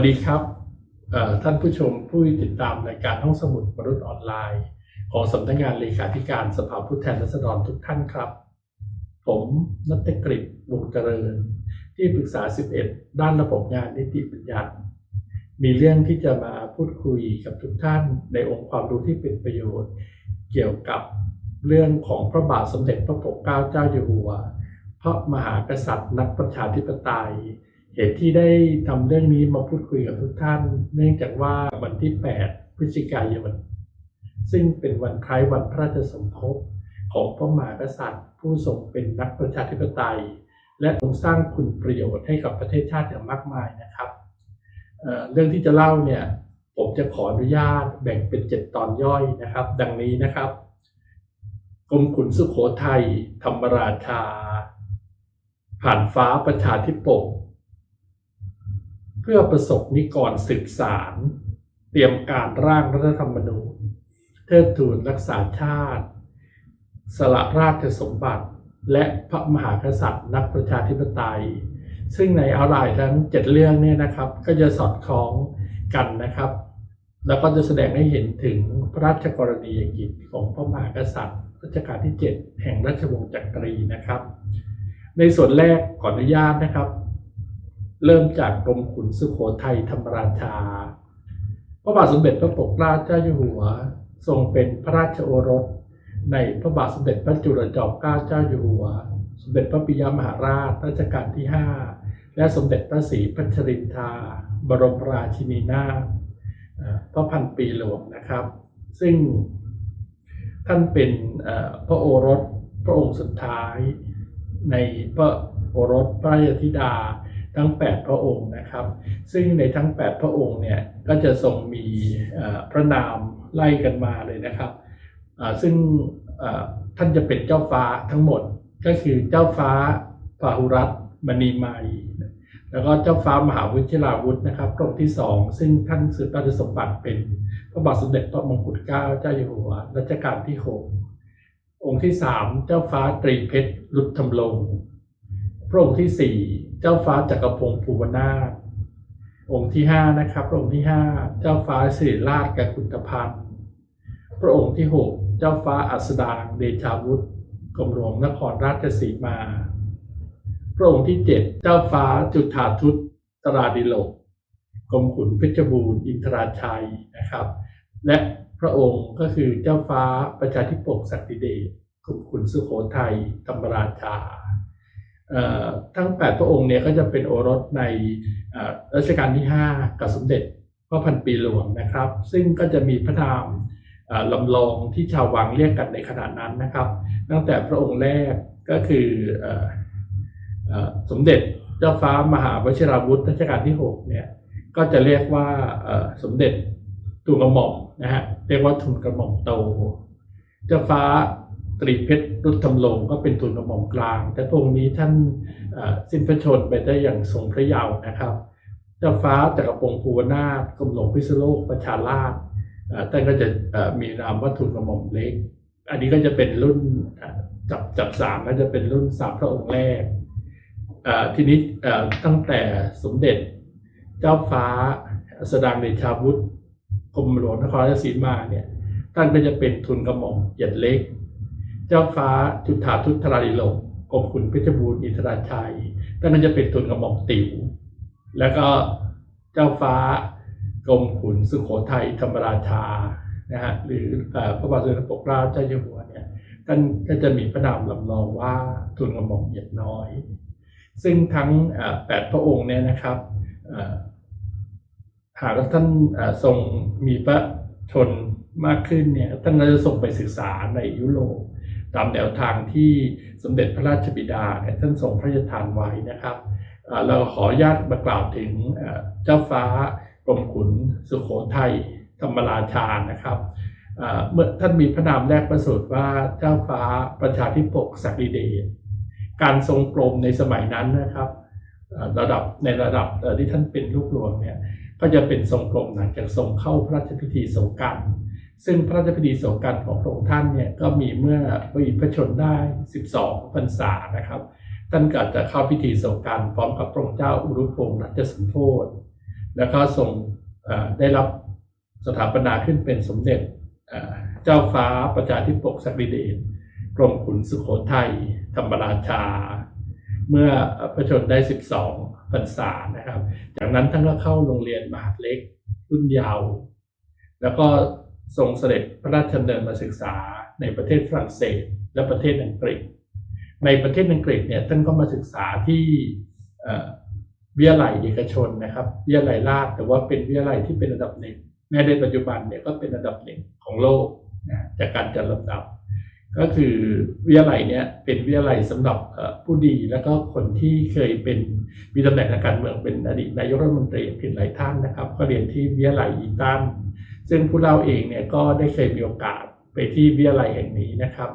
สวัสดีครับท่านผู้ชมผู้ติดตามรายการห้องสมุดมนุษย์ออนไลน์ ของสำนักงานเลขาธิการสภาผู้แทนราษฎรทุกท่านครับ ผมนัตกฤษวงศ์เจริญ ที่ปรึกษา 11 ด้านระบบงานนิติบัญญัติ มีเรื่องที่จะมาพูดคุยกับทุกท่านในองค์ความรู้ที่เป็นประโยชน์ เกี่ยวกับเรื่องของพระบาทสมเด็จพระปกเกล้าเจ้าอยู่หัว พระมหากษัตริย์นักประชาธิปไตย เหตุที่ได้ทำเรื่องนี้มาพูดคุยกับทุกท่าน เนื่องจากว่าวันที่ 8 พฤศจิกายน ซึ่งเป็นวันคล้ายวันพระราชสมภพของพระมหากษัตริย์ ผู้ทรงเป็นนักประชาธิปไตย และทรงสร้างคุณประโยชน์ให้กับประเทศชาติอย่างมากมายนะครับเเรื่องที่จะเล่าเนี่ยผมจะขออนุญาตแบ่งเป็น 7 ตอนย่อยนะครับ ดังนี้นะครับกรมขุนสุขโขทัยธรรมราชา ผ่านฟ้าประชาธิปก เพื่อประสบนิกรสืบสารเตรียมการร่างรัฐธรรมนูญ เทิดทูนรักษาชาติ สละราชสมบัติ และพระมหากษัตริย์ นักประชาธิปไตย ซึ่งในอาไลน์ทั้ง7เรื่องเนี่ยนะครับ ก็จะสอดคล้องกันนะครับ แล้วก็จะแสดงให้เห็นถึงพระราชกรณียกิจของพระมหากษัตริย์รัชกาลที่ 7 แห่งราชวงศ์จักรีนะครับ ในส่วนแรกขออนุญาตนะครับ เริ่มจากกรมขุนสุโขทัยธรรมราชา พระบาทสมเด็จพระปกเกล้าเจ้าอยู่หัว ทรงเป็นพระราชโอรส ในพระบาทสมเด็จพระจุลจอมเกล้าเจ้าอยู่หัว สมเด็จพระปิยมหาราชรัชกาลที่ 5 และสมเด็จพระศรีพัชรินทราบรมราชินีนาถพระพันปีหลวงนะครับ ซึ่งท่านเป็นพระโอรสพระองค์สุดท้ายในพระโอรสพระราธิดา ทั้ง 8 พระองค์นะครับ ซึ่งในทั้ง 8 พระองค์เนี่ยก็จะทรงมีพระนามไล่กันมาเลยนะครับซึ่งท่านจะเป็นเจ้าฟ้าทั้งหมดก็คือเจ้าฟ้าพาหุรัตมณีมัยแล้วก็เจ้าฟ้ามหาวิชิราวุธนะครับพระองค์ที่สองซึ่งท่านสืบราชสมบัติเป็นพระบาทสมเด็จพระมงกุฎเกล้าเจ้าอยู่หัวรัชกาลที่หกองค์ที่สามเจ้าฟ้าตรีเพชรลุดทำลง พระองค์ที่สี่ เจ้าฟ้าจักรพงศ์ภูวนาถองค์ที่ห้านะครับพระองค์ที่ห้าเจ้าฟ้าสิริราชกกุฏพันธ์พระองค์ที่หกเจ้าฟ้าอัสดางเดชาวุฒิกรมหลวงนครราชสีมา พระองค์ที่เจ็ดเจ้าฟ้าจุฑาทุตตราดิโลกกรมขุนเพชรบูรณ์อินทราชัยนะครับ และพระองค์ก็คือเจ้าฟ้าประชาธิปกศักดิเดชกรมขุนสุโขทัยธรรมราชา ทั้ง 8 พระองค์เนี่ยก็จะเป็นโอรสในรัชกาลที่ 5 กับสมเด็จพระพันปีหลวงนะครับ ซึ่งก็จะมีพระนามลำลองที่ชาววังเรียกกันในขณะนั้นนะครับ ตั้งแต่พระองค์แรกก็คืออสมเด็จเจ้าฟ้ามหาวชิราวุธรัชกาลที่ 6 เนี่ยก็จะเรียกว่าสมเด็จทูลกระหม่อมนะฮะเรียกว่าทูลกระหม่อมโต เจ้าฟ้า ตรีเพชรรุดทำลงก็เป็นทูลกระหม่อมกลาง แต่พรงนี้ท่านสิ้นพระชนไปได้อย่างทรงพระเยาว์นะครับ เจ้าฟ้าจักรพงศ์ภูวนาถกรมหลวงพิศนุโลกประชาราชท่านก็จะมีนามว่าทูลกระหม่อมเล็ก อันนี้ก็จะเป็นรุ่นจับจับสามก็จะเป็นรุ่นสามพระองค์แรกทีนี้ตั้งแต่สมเด็จเจ้าฟ้าสดางเดชาวุฒิกรมหลวงนครราชสีมาเนี่ยท่านก็จะเป็นทุนกระหม่อมเหยียดเล็ก เจ้าฟ้าจุฑาทุตราดิโลกกรมขุนเพชรบูรณ์อินทราชัยท่านก็จะเป็นทุนกระหม่อมติ๋วแล้วก็เจ้าฟ้ากรมขุนสุโขทัยธรรมราชานะฮะหรือพระบาทสมเด็จพระปกเกล้าเจ้าอยู่หัวเนี่ยท่านก็จะมีพระนามลำลองว่าทุนกระหม่อมเหยียดน้อย ซึ่งทั้งแปดพระองค์เนี่ยนะครับหากท่านทรงมีพระชนมากขึ้นเนี่ยท่านก็จะส่งไปศึกษาในยุโรป ตามแนวทางที่สมเด็จพระราชบิดาเนี่ยท่านทรงพระราชทานไว้นะครับ เราขออนุญาตมากล่าวถึงเจ้าฟ้ากรมขุนสุโขทัยธรรมราชานะครับเมื่อท่านมีพระนามแรกประสูติว่าเจ้าฟ้าประชาธิปกศักดิเดชการทรงกรมในสมัยนั้นนะครับ ระดับในระดับที่ท่านเป็นลูกหลวงเนี่ยก็จะเป็นทรงกรมหลังจากทรงเข้าพระราชพิธีสงกรานต์ ซึ่งพระราชพิธีสงกานต์ของพระองค์ท่านเนี่ยก็มีเมื่อพระอิพระชนได้ 12พรรษานะครับท่านก็จะเข้าพิธีสงกานต์พร้อมกับพระองค์เจ้าอุรุพงษ์รัชสมโภชแล้วก็ทรงได้รับสถาปนาขึ้นเป็นสมเด็จเจ้าฟ้าประชาธิปกศักดิเดชกรมขุนสุโขทัยธรรมราชา เมื่อพระชนได้ 12พรรษานะครับ จากนั้นท่านก็เข้าโรงเรียนมหาเล็กรุ่นเยาว์แล้วก็ ทรงเสด็จพระราชดำเนินมาศึกษาในประเทศฝรั่งเศสและประเทศอังกฤษ ในประเทศอังกฤษเนี่ยท่านก็มาศึกษาที่เวิทยาลัยเอกชนนะครับวิทยาลัยราชแต่ว่าเป็นวิทยาลัยที่เป็นระดับหนึ่งแม้ในปัจจุบันเนี่ยก็เป็นระดับหนึ่งของโลกนะจากการจัดลำดับ ก็คือวิทยาลัยเนี่ยเป็นวิทยาลัยสำหรับผู้ดีแล้วก็คนที่เคยเป็นมีตำแหน่งทางการเมืองเป็นอดีตนายกรัฐมนตรีอังกฤษหลายท่านนะครับ ก็เรียนที่วิทยาลัยอีตัน ซึ่งผู้เล่าเองเนี่ยก็ได้เคยมีโอกาสไปที่วิทยาลัยแห่งนี้นะครับ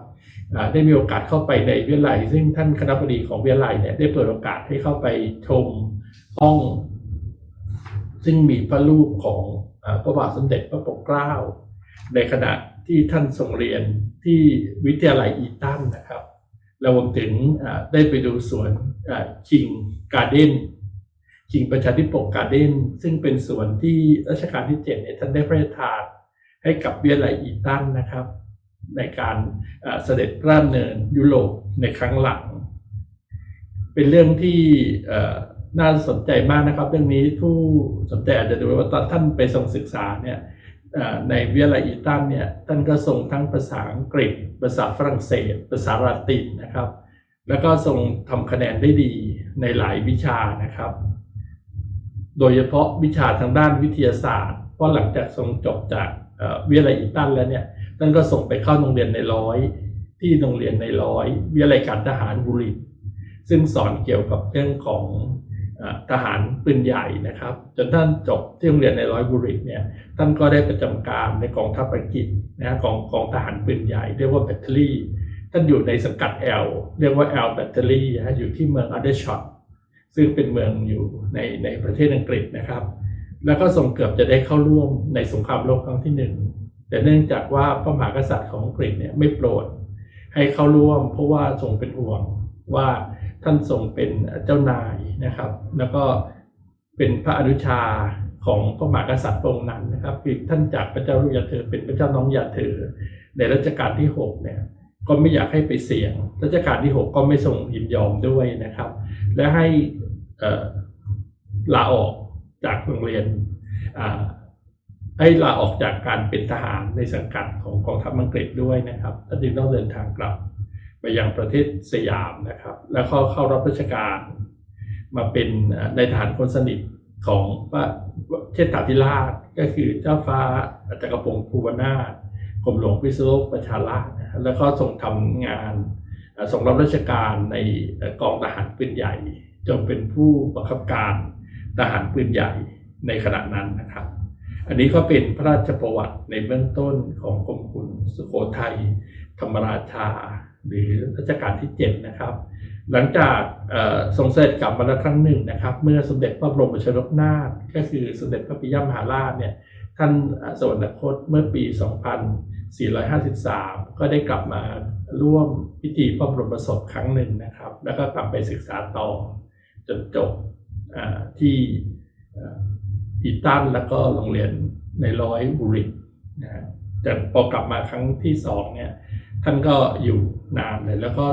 ได้มีโอกาสเข้าไปในวิทยาลัย ซึ่งท่านคณะบดีของวิทยาลัยเนี่ยได้เปิดโอกาสให้เข้าไปชมห้อง ซึ่งมีพระรูปของอพระบาทสมเด็จพระปกเกล้า ในขณะที่ท่านส่งเรียนที่วิทยาลัยอีตันนะครับรวมถึงได้ไปดูสวนคิงการ์เด้น คิงประชาธิปกการ์เด้นซึ่งเป็นส่วนที่รัชกาลที่7เนี่ยท่านได้พระราชทานให้กับเวิทยาลัยอีตันนะครับ ในการเสด็จพระราเนินยุโรปในครั้งหลัง เป็นเรื่องที่น่าสนใจมากนะครับ เรื่องนี้ผู้สนใจอาจจะดูว่าตอนท่านไปทรงศึกษาเนี่ยในเวิทยาลัยอีตันเนี่ยท่านก็ทรงทั้งภาษาอังกฤษ ภาษาฝรั่งเศส ภาษาละตินนะครับ แล้วก็ทรงทำคะแนนได้ดีในหลายวิชานะครับ โดยเฉพาะวิชาทางด้านวิทยาศาสตร์ เพราะหลังจากทรงจบจากเวิทยาลัยอีตันแล้วเนี่ยท่านก็ส่งไปเข้าโรงเรียนในร้อย ที่โรงเรียนในร้อยวิทยาลัยการทหารบุรีซึ่งสอนเกี่ยวกับเรื่องของอทหารปืนใหญ่นะครับ จนท่านจบที่โรงเรียนในร้อยบุรีเนี่ยท่านก็ได้ประจำการในกองทัพอังกฤษนะของกองทหารปืนใหญ่เรียกว่าแบตเตอรี่ท่านอยู่ในสังกัดแอลเรียกว่าแอลแบตเตอรี่นะอยู่ที่เมืองอัลเดอร์ช็อต ซึ่งเป็นเมืองอยู่ในในประเทศอังกฤษนะครับ แล้วก็ทรงเกือบจะได้เข้าร่วมในสงครามโลกครั้งที่หนึ่งแต่เนื่องจากว่าพระมหากษัตริย์ของอังกฤษเนี่ยไม่โปรดให้เข้าร่วม เพราะว่าทรงเป็นห่วงว่าท่านทรงเป็นเจ้านายนะครับ แล้วก็เป็นพระอนุชาของพระมหากษัตริย์องค์นั้นนะครับคือท่านจากพระเจ้าลูกยาเธอเป็นพระเจ้าน้องยาเธอในรัชกาลที่6เนี่ยก็ไม่อยากให้ไปเสี่ยงรัชกาลที่ 6 ก็ไม่ทรงยินยอมด้วยนะครับ และให้ ลาออกจากโรงเรียนให้ลาออกจากการเป็นทหารในสังกัดของกองทัพอังกฤษด้วยนะครับท่านจึงต้องเดินทางกลับไปยังประเทศสยามนะครับ แล้วก็เข้ารับราชการมาเป็นในายทหารคนสนิทของพระเชษฐาธิราชก็คือเจ้าฟ้าจักรพงศ์ภูวนาถกรมหลวงพิศนุโลกประชาราชแล้วก็ทรงทำงานเอ่งรับราชการในกองทหารปืนใหญ่ จนเป็นผู้บังคับการทหารปืนใหญ่ในขณะนั้นนะครับ อันนี้ก็เป็นพระราชประวัติในเบื้องต้นของกรมขุนสุโขทัยธรรมราชา หรือรัชกาลที่ 7 นะครับ หลังจากทรงเสด็จกลับมาแล้วครั้งหนึ่งนะครับ เมื่อสมเด็จพระบรมชนกนาถก็คือสมเด็จพระปิยมหาราชเนี่ยท่านสวรรคตเมื่อปี 2453 ก็ได้กลับมาร่วมพิธีพระบรมศพครั้งหนึ่งนะครับ แล้วก็กลับไปศึกษาต่อ จนจบที่อ่ออีตันแล้วก็โรงเรียนในร้อยบุรีนะฮะแต่พอกลับมาครั้งที่สองเนี่ยท่านก็อยู่นานเลยแล้วก็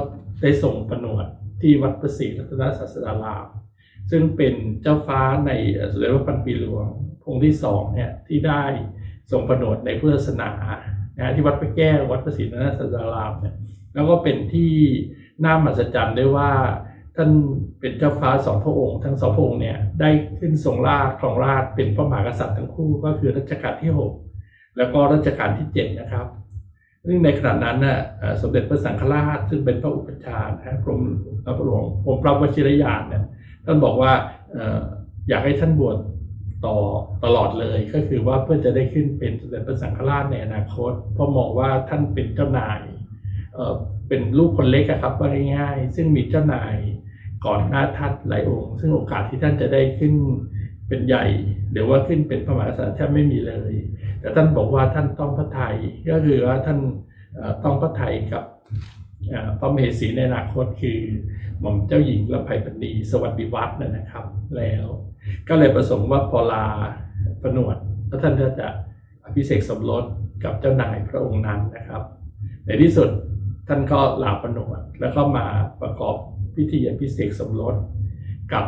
ได้ส่งผนวดที่วัดประศรีรัตนศาสดาราม ซึ่งเป็นเจ้าฟ้าในสมเด็จพระพันปีหลวงพงที่สองเนี่ยที่ได้ส่งผนวดในพุทธศาสนานะฮะที่วัดพระแก้ววัดประศรีรัตนศาสดารามเนี่ยแล้วก็เป็นที่น่ามหัศจรรย์ได้ว่า ท่านเป็นเจ้าฟ้าสองพระองค์ ทั้งสองพระองค์เนี่ยได้ขึ้นทรงราชครองราชเป็นพระมหากษัตริย์ทั้งคู่ก็คือรัชกาลที่ 6 แล้วก็รัชกาลที่ 7 นะครับซึ่งในขณะนั้นน่ะสมเด็จพระสังฆราชซึ่งเป็นพระอุปชฌาย์นะฮะกรมพระหลวงกรมพระวชิรยานเนี่ยท่านบอกว่าอยากให้ท่านบวชต่อตลอดเลยก็คือว่าเพื่อจะได้ขึ้นเป็นสมเด็จพระสังฆราชในอนาคต เพราะมองว่าท่านเป็นเจ้านายเป็นลูกคนเล็กครับว่าง่ายๆซึ่งมีเจ้านาย ก่อนหน้าท่านหลายองค์ ซึ่งโอกาสที่ท่านจะได้ขึ้นเป็นใหญ่ หรือว่าขึ้นเป็นพระมหากษัตริย์แทบไม่มีเลย แต่ท่านบอกว่าท่านต้องพระไทยก็คือว่าท่านต้องพระไทยกับพระมเหสีในอนาคตคือหม่อมเจ้าหญิงลำไพปณีสวัสดิวัฒน์นะครับ แล้ว ก็เลยประสงค์ว่าพอลาผนวดแล้วท่านก็จะอภิเษกสมรสกับเจ้านายพระองค์นั้นนะครับ ในที่สุดท่านก็ลาผนวดแล้วก็มาประกอบ พิธีอภิเษกสมรสกับ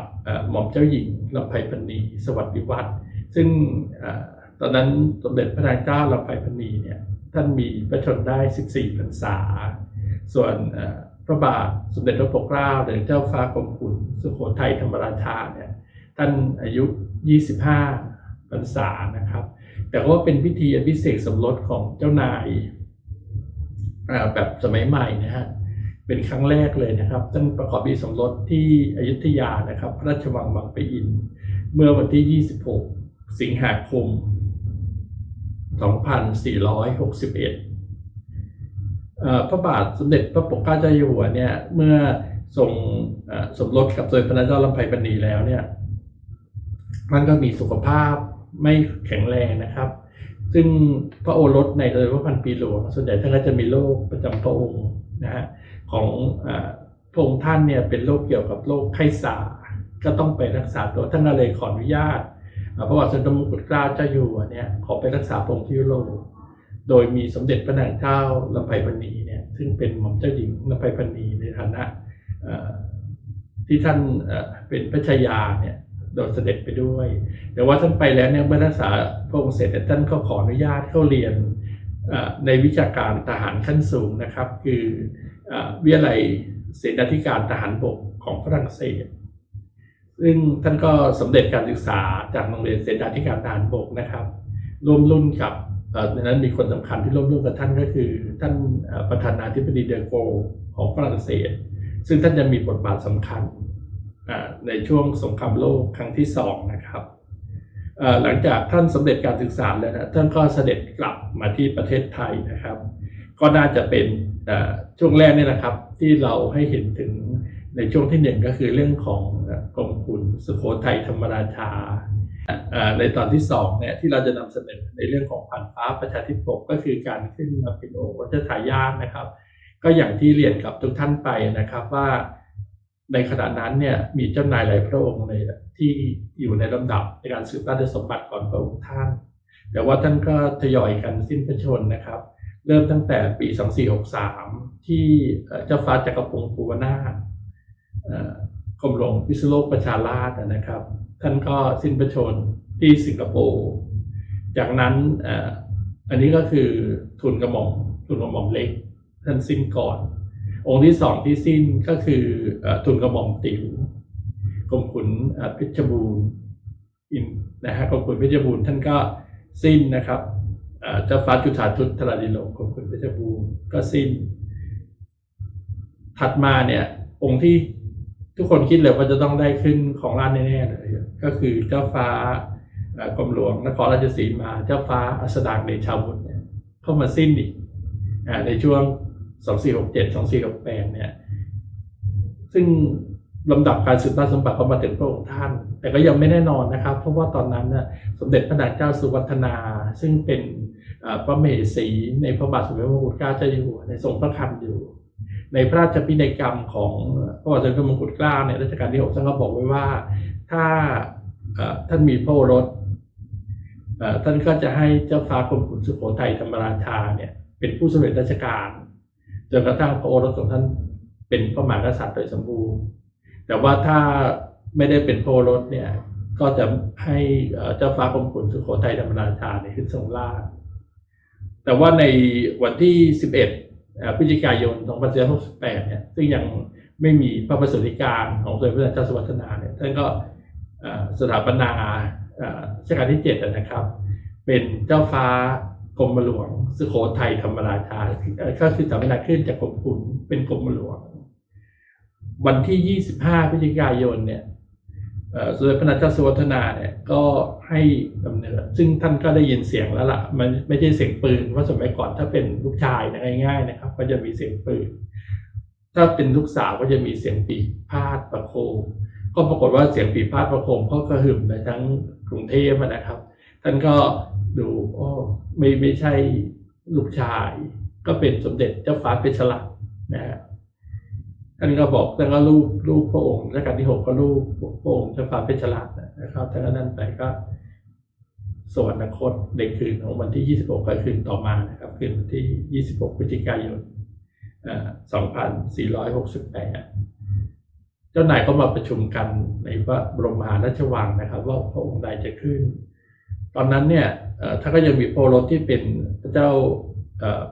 หม่อมเจ้าหญิงลำไพพณีสวัสดิวัฒน์ซึ่งอตอนนั้นสมเด็จพระนางเจ้าลำไพพณีเนี่ยท่านมีพระชนม์ได้ 14พรรษา ส่วนพระบาทสมเด็จพระปกเกล้าหรือเจ้าฟ้ากรมขุนสุโขทัยธรรมราชาเนี่ยท่านอายุ 25พรรษานะครับ แต่ว่าเป็นพิธีอภิเษกสมรสของเจ้านายแบบสมัยใหม่นะฮะ เป็นครั้งแรกเลยนะครับท่านประกอบพิธีสมรสที่อยุธยานะครับ พระราชวังบางปะอิน เมื่อวันที่ 26 สิงหาคม 2461เอ่อพระบาทสมเด็จพระปกเกล้าเจ้าอยู่หัวเนี่ยเมื่อทรงสมรสกับสมเด็จพระนางเจ้าลำไพปณีแล้วเนี่ยมันก็มีสุขภาพไม่แข็งแรงนะครับ ซึ่งพระโอรสในโดยพระพันปีหลวง ส่วนใหญ่ท่านก็จะมีโรคประจำพระองค์นะฮะ ของอพระองค์ท่านเนี่ยเป็นโรคเกี่ยวกับโรคไข้สาก็ต้องไปรักษาตัวท่านเลยขออนุญาตพระบาทสมเด็จพระมงกุฎเกล้าเจ้าอยู่หัวเนี่ยขอไปรักษาพระองค์ที่ยุโรปโดยมีสมเด็จพระนางเจ้าลำไพพณีเนี่ยซึ่งเป็นหม่อมเจ้าหญิงลำไพพณีในฐานะที่ท่านเป็นพระชายาเนี่ยโดยเสด็จไปด้วย แต่ว่าท่านไปแล้วเนี่ยเมื่อรักษาพระองค์เสร็จเนี่ยท่านก็ขออนุญาตเข้าเรียนในวิชาการทหารขั้นสูงนะครับ คือ วิทยาลัยเสนาธิการทหารบกของฝรั่งเศส ซึ่งท่านก็สำเร็จการศึกษาจากโรงเรียนเสนาธิการทหารบกนะครับร่วมรุ่นกับในนั้นมีคนสำคัญที่ร่วมรุ่นกับท่านก็คือ ท่านประธานาธิบดีเดอโกของฝรั่งเศส ซึ่งท่านจะมีบทบาทสำคัญในช่วงสงครามโลกครั้งที่สองนะครับหลังจากท่านสำเร็จการศึกษาแล้วนะท่านก็เสด็จกลับมาที่ประเทศไทยนะครับ ก็น่าจะเป็นช่วงแรกเนี่ยนะครับ ที่เราให้เห็นถึงในช่วงที่หนึ่งก็คือเรื่องของเอ่อกรมขุนสุโขทัยธรรมราชาในตอนที่สองเนี่ยที่เราจะนำเสนอในเรื่องของผ่านฟ้าประชาธิปกก็คือการขึ้นมาเป็นองค์รัชทายาทนะครับ ก็อย่างที่เรียนกับทุกท่านไปนะครับว่าในขณะนั้นเนี่ยมีเจ้านายหลายพระองค์เลยที่อยู่ในลำดับในการสืบราชสมบัติก่อนพระองค์ท่าน แต่ว่าท่านก็ทยอยกันสิ้นพระชนนะครับ เริ่มตั้งแต่ปี 2463 ที่เอ่เจ้าฟ้าจักรพงศ์ภูวนาถกรมหลวงพิษณุโลกประชาราชนะครับ ท่านก็สิ้นพระชนที่สิงคโปร์ จากนั้นอ,อันนี้ก็คือทุนกระหม่อมทุนกระหม่อมเล็ก ท่านสิ้นก่อน องค์ที่สองที่สิ้นก็คืออทุนกระหม่อมติ๋วกรมขุนเอ่อเพชรบูรณ์นนะฮะกรมขุนเพชรบูรณ์ท่านก็สิ้นนะครับ เจ้าฟ้าจุฑาทุตธราดิโลกกรมขุนเพชรบูรณ์ก็สิ้น ถัดมาเนี่ย องค์ที่ทุกคนคิดเลยว่าจะต้องได้ขึ้นของราชแน่ๆเลยก็คือเจ้าฟ้ากรมหลวงนครราชสีมาเจ้าฟ้าอัสดางเดชาบุตรเนี่ยเข้ามาสิ้นอีกในช่วง 2467 2468เนี่ย ซึ่งลำดับการสืบราชสมบัติเขามาถึงพระองค์ท่าน แต่ก็ยังไม่แน่นอนนะครับ เพราะว่าตอนนั้นน่ะสมเด็จพระนางเจ้าสุวัฒนา ซึ่งเป็น พระมเหสีในพระบาทสมเด็จพระมงกุฎเกล้าเจ้าอยู่หัวในทรงพระคันอยู่ ในพระราชพินัยกรรมของพระบาทสมเด็จพระมงกุฎเกล้าในรัชกาลที่หกท่านก็บอกไว้ว่าถ้าท่านมีพระโอรสท่านก็จะให้เจ้าฟ้ากรมขุนสุโขทัยธรรมราชาเนี่ยเป็นผู้สำเร็จราชการจนกระทั่งพระโอรสของท่านเป็นพระมหากษัตริย์โดยสมบูรณ์ แต่ว่าถ้าไม่ได้เป็นพระโอรสเนี่ยก็จะให้เจ้าฟ้ากรมขุนสุโขทัยธรรมราชาเนี่ยขึ้นทรงราช แต่ว่าในวันที่ 11พฤศจิกายน2568เนี่ยซึ่งยังไม่มีพระประสูติการของสมเด็จพระนางเจ้าสุวัฒนาเนี่ยท่านก็สถาปนารัชกาลที่7นะครับ เป็นเจ้าฟ้ากรมหลวงสุโขทัยธรรมราชาเอ่อก็คือสถาปนาขึ้นจากกรมขุนเป็นกรมหลวง วันที่ 25พฤศจิกายนเนี่ย สมเด็จพระนางเจ้าสุวัฒนาเนี่ยก็ให้ดำเนิน ซึ่งท่านก็ได้ยินเสียงแล้วล่ะ มันไม่ใช่เสียงปืนเพราะสมัยก่อนถ้าเป็นลูกชายนะง่ายๆนะครับ ก็จะมีเสียงปืน ถ้าเป็นลูกสาวก็จะมีเสียงปีพาดประโคม ก็ปรากฏว่าเสียงปีพาดประโคมก็กระหึ่มในทั้งกรุงเทพนะครับ ท่านก็ดูอ้อไม่ไม่ใช่ลูกชาย ก็เป็นสมเด็จเจ้าฟ้าเพชรลักนะฮะ ท่านก็บอกท่านก็รูปรูปพระองค์รัชกาลที่หกก็รูปพระองค์เจ้าฟ้าเพชรราชนะครับท่านก็นั่นไปก็สวรรคตในคืนของวันที่ 26ก็คืนต่อมานะครับ คืนวันที่ 26พฤศจิกายนเอ่อ2468 เจ้านายก็มาประชุมกันในพระบรมมหาราชวังนะครับ ว่าพระองค์ใดจะขึ้น ตอนนั้นเนี่ยเอ่อท่านก็ยังมีโอรที่เป็นพระเจ้า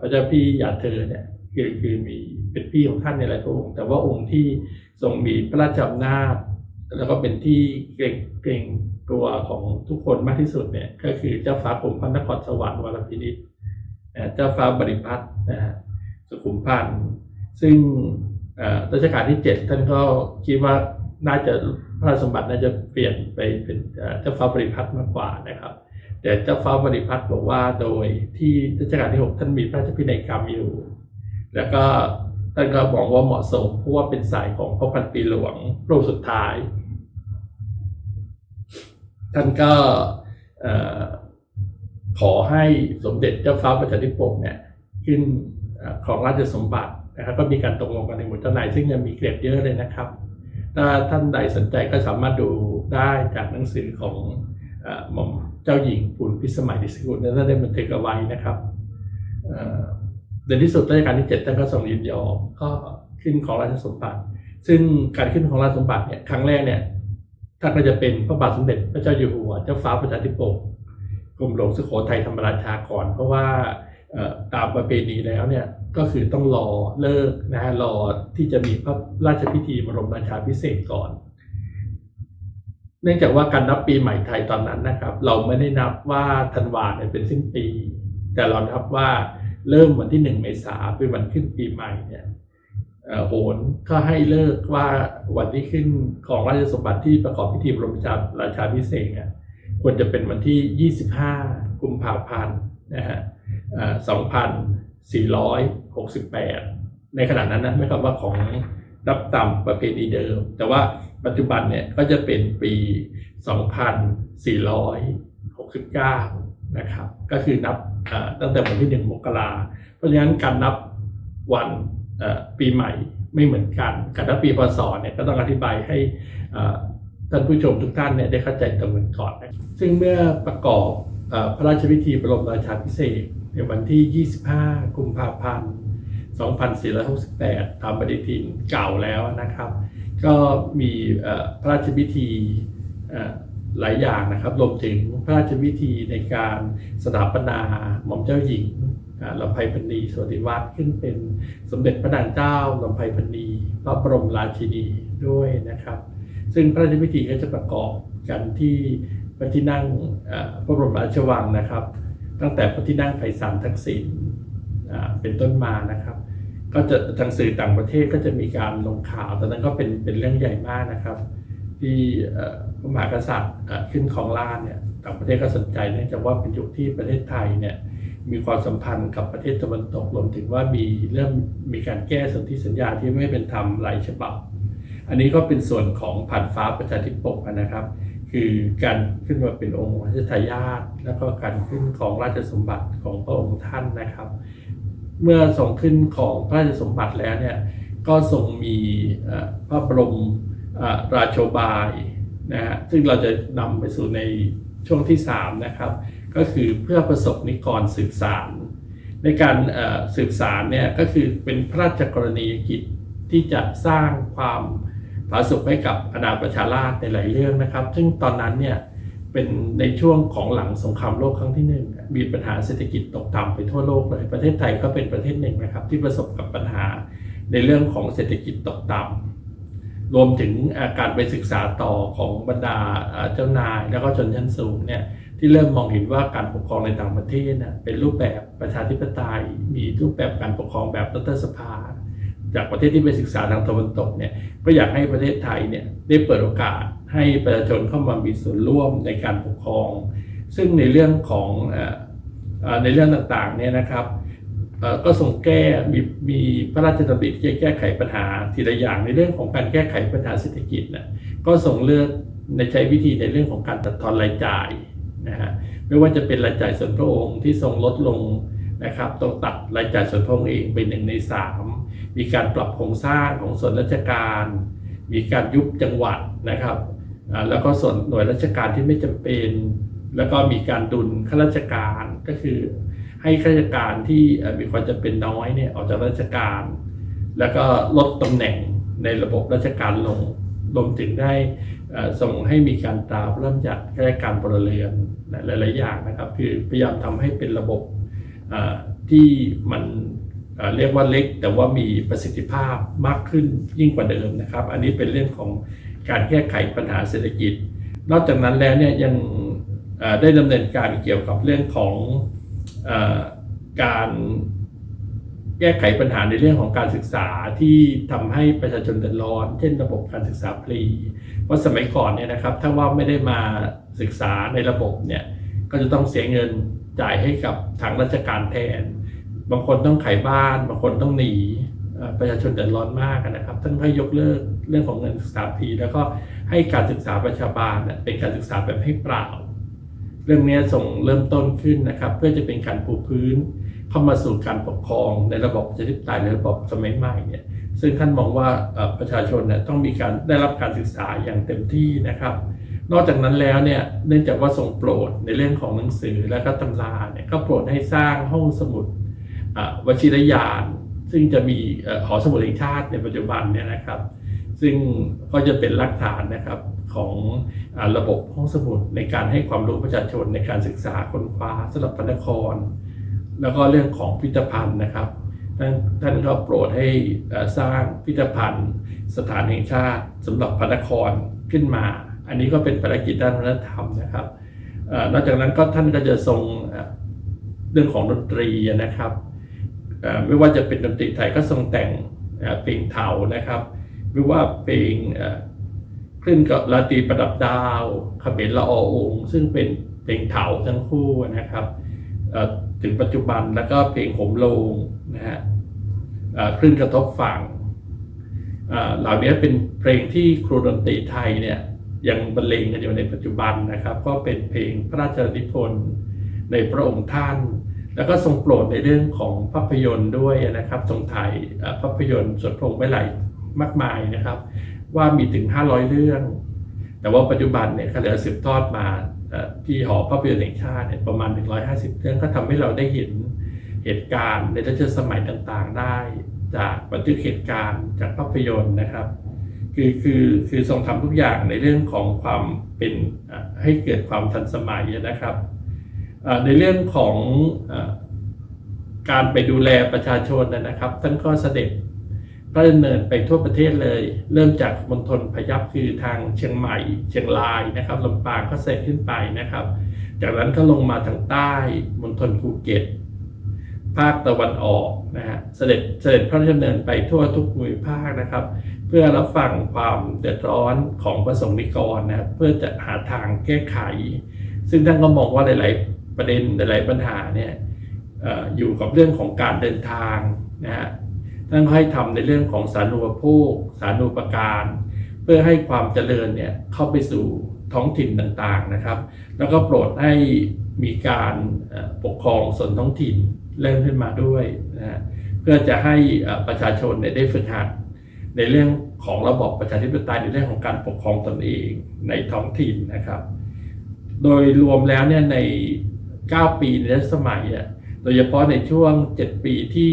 พระเจ้าพี่หยาเธอเนี่ยคือคือมี เป็นพี่ของท่านในหลายพระองค์แต่ว่าองค์ที่ทรงมีพระราชอำนาจแล้วก็เป็นที่เกรงเกรงกลัวของทุกคนมากที่สุดเนี่ยก็คือเจ้าฟ้ากรมพระนครสวรรค์วรพินิจเอ่อเจ้าฟ้าบริพัตรนะฮะสุขุมพันธ์ซึ่งรัชกาลที่เจ็ดท่านก็คิดว่าน่าจะพระราชสมบัติน่าจะเปลี่ยนไปเป็นเอ่อเจ้าฟ้าบริพัตรมากกว่านะครับ แต่เจ้าฟ้าบริพัตรบอกว่าโดยที่รัชกาลที่หกท่านมีพระราชพินัยกรรมอยู่ แล้วก็ ท่านก็บอกว่าเหมาะสมเพราะว่าเป็นสายของพระพันปีหลวงระองค์สุดท้าย ท่านก็ขอให้สมเด็จเจ้าฟ้าประชาธิปกเนี่ยขึ้นอของราชสมบัตินะครับก็มีการตกลงกันในหมู่เจ้านายซึ่งยังมีเกร็ดเยอะเลยนะครับ ถ้าท่านใดสนใจก็สามารถดูได้จากหนังสือของเอ่อหม่อมเจ้าหญิงปุณพิสมัยดิสกุลนั้นท่าได้บันทึกเอาไว้นะครับ ในที่สุดรัชกาลที่เจ็ดท่านก็ทรงยินยอมก็ขึ้นของราชสมบัติ ซึ่งการขึ้นของราชสมบัติเนี่ยครั้งแรกเนี่ยท่านก็จะเป็นพระบาทสมเด็จพระเจ้าอยู่หัว เจ้าฟ้าประชาธิปกกรมหลวงสุโขทัยธรรมราชาก่อน เพราะว่าตามประเพณีแล้วเนี่ยก็คือต้องรอเลิกนะฮะรอที่จะมีพระราชพิธีบรมราชาพิเศษกก่อน เนื่องจากว่าการนับปีใหม่ไทยตอนนั้นนะครับ เราไม่ได้นับว่าธันวาเนี่ยเป็นสิ้นปี แต่เรานับว่า เริ่มวันที่หนึ่งเมษาเป็นวันขึ้นปีใหม่เนี่ยเอ่อโหนก็ให้เลิกว่าวันที่ขึ้นของราชสมบัติที่ประกอบพิธีบรมราชาพิเศษเนี่ยควรจะเป็นวันที่ 25 กุมภาพันธ์นะฮะ2468 ในขณะนั้นนะไม่คำว่าของนับตามประเพณีเดิม แต่ว่าปัจจุบันเนี่ยก็จะเป็นปี 2469 นะครับ ก็คือนับ ตั้งแต่วันที่1มกราเพราะฉะนั้นการนับวันปีใหม่ไม่เหมือนกันการนับปีพศเนี่ยก็ต้องอธิบายให้ท่านผู้ชมทุกท่านเนี่ยได้เข้าใจตรงกันก่อนซึ่งเมื่อประกอบอพระราชพิธีบรมราชาภิเศษในวันที่ 25 กุมภาพันธ์ 2468 ตามปฏิทินเก่าแล้วนะครับ ก็มีพระราชพิธีอ หลายอย่างนะครับรวมถึงพระราชพิธีในการสถาปนาหม่อมเจ้าหญิงลำไพพณีสวัสดิวัฒน์ขึ้นเป็นสมเด็จพระนางเจ้าลำไพพณีพระบรมราชินีด้วยนะครับ ซึ่งพระราชพิธีก็จะประกอบกันที่พระที่นั่งพระบรมราชวังนะครับ ตั้งแต่พระที่นั่งไพศาลทักษิณเป็นต้นมานะครับ ก็จะทางสื่อต่างประเทศก็จะมีการลงข่าวตอนนั้นก็เป็นเป็นเรื่องใหญ่มากนะครับ ที่ พระมหากษัตริย์ขึ้นของราชเนี่ยต่างประเทศก็สนใจเนื่องจากว่าเป็นยุคที่ประเทศไทยเนี่ยมีความสัมพันธ์กับประเทศตะวันตกรวมถึงว่ามีเริ่มมีการแก้สนธิสัญญาที่ไม่เป็นธรรมหลายฉบับ อันนี้ก็เป็นส่วนของผ่านฟ้าประชาธิปกนะครับ คือการขึ้นมาเป็นองค์รัชทายาทแล้วก็การขึ้นของราชสมบัติของพระองค์ท่านนะครับ เมื่อส่งขึ้นของพระราชสมบัติแล้วเนี่ยก็ทรงมีพระบรมราโชบาย นะฮะซึ่งเราจะนำไปสู่ในช่วงที่ 3 นะครับ ก็คือเพื่อประสบนิกรสืบสาร ในการเอ่อสืบสารเนี่ยก็คือเป็นพระราชกรณียกิจที่จะสร้างความผาสุกให้กับอาณาประชาราษฎรในหลายเรื่องนะครับ ซึ่งตอนนั้นเนี่ยเป็นในช่วงของหลังสงครามโลกครั้งที่หนึ่งมีปัญหาเศรษฐกิจตกต่ำไปทั่วโลกเลย ประเทศไทยก็เป็นประเทศหนึ่งนะครับ ที่ประสบกับปัญหาในเรื่องของเศรษฐกิจตกต่ำ รวมถึงการไปศึกษาต่อของบรรดาเจ้านายแล้วก็ชนชั้นสูงเนี่ยที่เริ่มมองเห็นว่าการปกครองในต่างประเทศน่ะเป็นรูปแบบประชาธิปไตย มีรูปแบบการปกครองแบบรัฐสภา จากประเทศที่ไปศึกษาทางตะวันตกเนี่ยก็อยากให้ประเทศไทยเนี่ยได้เปิดโอกาสให้ประชาชนเข้ามามีส่วนร่วมในการปกครอง ซึ่งในเรื่องของในเรื่องต่างๆเนี่ยนะครับ ก็ส่งแก้มีมีพระราชดำริที่จะแก้ไขปัญหาทีละอย่างในเรื่องของการแก้ไขปัญหาเศรษฐกิจนะก็ส่งเลือกในใช้วิธีในเรื่องของการตัดทอนรายจ่ายนะฮะไม่ว่าจะเป็นรายจ่ายส่วนพระองค์ที่ทรงลดลงนะครับต้องตัดรายจ่ายส่วนพระองค์เองเป็นหนึ่งในสามมีการปรับโครงสร้างของส่วนราชการ มีการยุบจังหวัดนะครับแล้วก็ส่วนหน่วยราชการที่ไม่จำเป็น แล้วก็มีการดุลข้าราชการก็คือ ให้ข้าราชการที่มีความจำเป็นน้อยเนี่ยออกจากราชการ แล้วก็ลดตำแหน่งในระบบราชการลงรวมถึงได้ส่งให้มีการตราเริ่มจากข้าราชการพลเรือนนะหลาย ๆ อย่างนะครับ คือพยายามทำให้เป็นระบบที่มันเรียกว่าเล็ก แต่ว่ามีประสิทธิภาพมากขึ้นยิ่งกว่าเดิมนะครับ อันนี้เป็นเรื่องของการแก้ไขปัญหาเศรษฐกิจ นอกจากนั้นแล้วเนี่ยยังได้ดำเนินการเกี่ยวกับเรื่องของ การแก้ไขปัญหาในเรื่องของการศึกษาที่ทำให้ประชาชนเดือดร้อน เช่นระบบการศึกษาฟรี เพราะสมัยก่อนเนี่ยนะครับถ้าว่าไม่ได้มาศึกษาในระบบเนี่ยก็จะต้องเสียเงินจ่ายให้กับทางราชการแทน บางคนต้องขายบ้าน บางคนต้องหนีประชาชนเดือดร้อนมากนะครับท่านให้ยกเลิกเรื่องของเงินศึกษาฟรีแล้วก็ให้การศึกษาประชาบาลเป็นการศึกษาแบบให้เปล่า เรื่องนี้ส่งเริ่มต้นขึ้นนะครับ เพื่อจะเป็นการปูพื้น เข้ามาสู่การปกครองในระบบประชาธิปไตยในระบบสมัยใหม่เนี่ยซึ่งท่านมองว่าประชาชนเนี่ยต้องมีการได้รับการศึกษาอย่างเต็มที่นะครับ นอกจากนั้นแล้วเนี่ยเนื่องจากว่าทรงโปรดในเรื่องของหนังสือและก็ตำราเนี่ยก็โปรดให้สร้างห้องสมุดวชิรยาน ซึ่งจะมีหอสมุดแห่งชาติในปัจจุบันเนี่ยนะครับ ซึ่งก็จะเป็นหลักฐานนะครับ ของอระบบห้องสมุดในการให้ความรู้ประชาชนในการศึกษาค้นคว้าสำหรับพระนคร แล้วก็เรื่องของพิพิธภัณฑ์นะครับท่านท่านก็โปรดให้สร้างพิพิธภัณฑ์ สถานแห่งชาติสำหรับพระนครขึ้นมา อันนี้ก็เป็นภารกิจด้านวัฒนธรรมนะครับอนอกจากนั้นก็ท่านก็จะทรงเรื่องของดนตรีนะครับไม่ว่าจะเป็นดนตรีไทยก็ทรงแต่งเพลงเถานะครับหรือว่าเพลง คลื่นกับราตรีประดับดาวเขมรละออง ซึ่งเป็นเพลงเถาทั้งคู่นะครับถึงปัจจุบันแล้วก็เพลงโหมโลงนะฮะคลื่นกระทบฝั่งเหล่านี้เป็นเพลงที่ครูดนตรีไทยเนี่ยยังบรรเลงกันอยู่ในปัจจุบันนะครับ ก็เป็นเพลงพระราชนิพนธ์ในพระองค์ท่าน แล้วก็ทรงโปรดในเรื่องของภาพยนตร์ด้วยนะครับทรงถ่ายภาพยนตร์ส่วนพระองค์ไว้หลายมากมายนะครับ ว่ามีถึง 500 เรื่อง แต่ว่าปัจจุบันเนี่ยก็เหลือสืบทอดมาที่หอภาพยนตร์แห่งชาติเนี่ยประมาณ 150 เรื่องก็ทำให้เราได้เห็นเหตุการณ์ในรัชสมัยต่างๆได้ จากบันทึกเหตุการณ์จากภาพยนตร์นะครับ คือคือคือทรงทำทุกอย่างในเรื่องของความเป็นให้เกิดความทันสมัยนะครับในเรื่องของการไปดูแลประชาชนนะครับท่านก็เสด็จ พระดำเนินไปทั่วประเทศเลย เริ่มจากมณฑลพยัพคือทางเชียงใหม่ เชียงรายนะครับลำปางก็เสร็จขึ้นไปนะครับ จากนั้นก็ลงมาทางใต้มณฑลภูเก็ต ภาคตะวันออกนะฮะเสด็จเสด็จพระราชดำเนินไปทั่วทุกภูมิภาคนะครับ เพื่อรับฟังความเดือดร้อนของประสงค์นิกรนะเพื่อจะหาทางแก้ไข ซึ่งท่านก็มองว่าหลาย ๆ ประเด็นหลาย ๆ ปัญหาเนี่ยออยู่กับเรื่องของการเดินทางนะฮะ ท่านให้ทำในเรื่องของสารณูปโภค สารณูปการ เพื่อให้ความเจริญเนี่ยเข้าไปสู่ท้องถิ่นต่างๆนะครับ แล้วก็โปรดให้มีการปกครองส่วนท้องถิ่นเริ่มขึ้นมาด้วยนะฮะเพื่อจะให้ประชาชนเนี่ยได้ฝึกหัดในเรื่องของระบบประชาธิปไตยในเรื่องของการปกครองตนเองในท้องถิ่นนะครับ โดยรวมแล้วเนี่ยใน 9 ปีในรัชสมัยอะ โดยเฉพาะในช่วง 7 ปีที่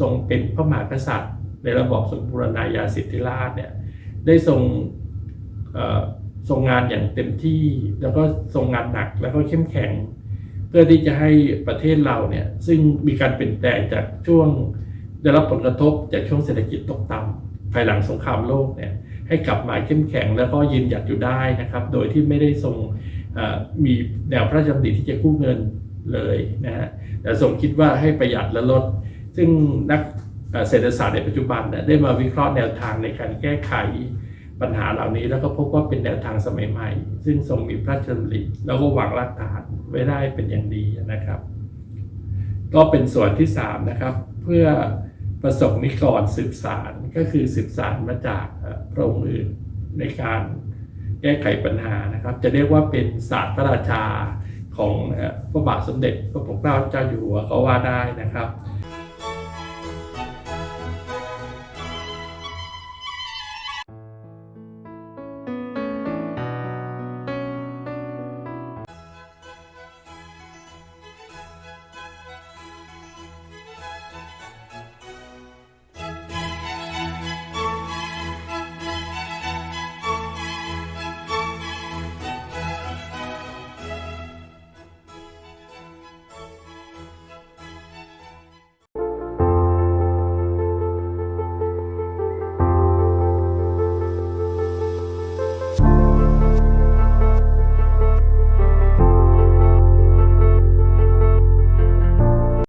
ทรงเป็นพระมหากษัตริย์ ในระบอบสมบูรณาญาสิทธิราชเนี่ยได้ทรงทรงงานอย่างเต็มที่แล้วก็ทรงงานหนักแล้วก็เข้มแข็ง เพื่อที่จะให้ประเทศเราเนี่ยซึ่งมีการเปลี่ยนแปลงจากช่วงได้รับผลกระทบจากช่วงเศรษฐกิจตกต่ำภายหลังสงครามโลกเนี่ยให้กลับมาเข้มแข็งแล้วก็ยืนหยัดอยู่ได้นะครับ โดยที่ไม่ได้ทรงมีแนวพระราชดำริที่จะกู้เงิน เลยนะฮะแต่ทรงคิดว่าให้ประหยัดและลด ซึ่งนักเศรษฐศาสตร์ในปัจจุบันเนี่ยได้มาวิเคราะห์แนวทางในการแก้ไขปัญหาเหล่านี้แล้วก็พบว่าเป็นแนวทางสมัยใหม่ ซึ่งทรงมีพระราชดำริแล้วก็วางรากฐานไว้ได้เป็นอย่างดีนะครับ ก็เป็นส่วนที่3นะครับเพื่อประสบนิกรสืบสารก็คือสืบสารมาจากพระองค์อื่นในการแก้ไขปัญหานะครับ จะเรียกว่าเป็นศาสตร์พระราชา ของพระบาทสมเด็จพระปกเกล้าเจ้าอยู่หัวก็ว่าได้นะครับ